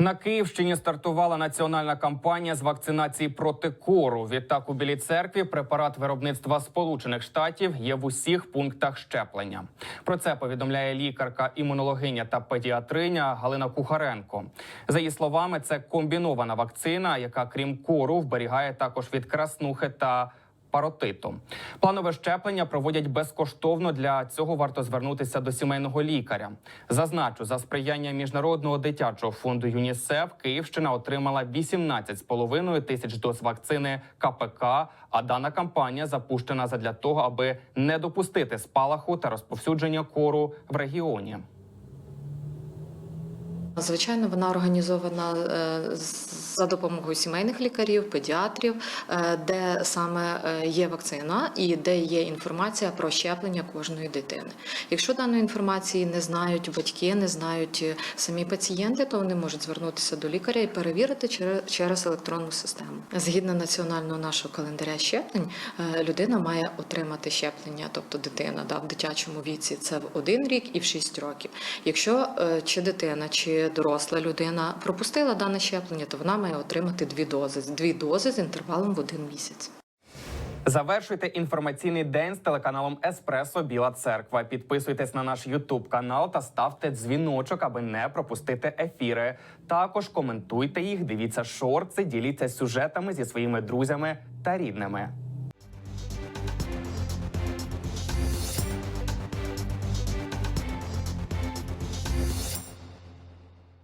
На Київщині стартувала національна кампанія з вакцинації проти кору. Відтак у Білій церкві препарат виробництва Сполучених Штатів є в усіх пунктах щеплення. Про це повідомляє лікарка, імунологиня та педіатриня Галина Кухаренко. За її словами, це комбінована вакцина, яка крім кору вберігає також від краснухи та паротиту. Планове щеплення проводять безкоштовно. Для цього варто звернутися до сімейного лікаря. Зазначу, за сприяння міжнародного дитячого фонду ЮНІСЕФ Київщина отримала 18,5 тисяч доз вакцини КПК. А дана кампанія запущена задля того, аби не допустити спалаху та розповсюдження кору в регіоні. Звичайно, вона організована е, за допомогою сімейних лікарів, педіатрів, е, де саме е, є вакцина і де є інформація про щеплення кожної дитини. Якщо даної інформації не знають батьки, не знають самі пацієнти, то вони можуть звернутися до лікаря і перевірити через- електронну систему. Згідно національного нашого календаря щеплень, людина має отримати щеплення, тобто дитина да, в дитячому віці це в один рік і в 6 років. Якщо чи дитина, доросла людина пропустила дане щеплення, то вона має отримати дві дози, дві дози з інтервалом в один місяць. Завершуйте інформаційний день з телеканалом Еспресо Біла Церква. Підписуйтесь на наш Ютуб канал та ставте дзвіночок, аби не пропустити ефіри. Також коментуйте їх, дивіться шорти, діліться сюжетами зі своїми друзями та рідними.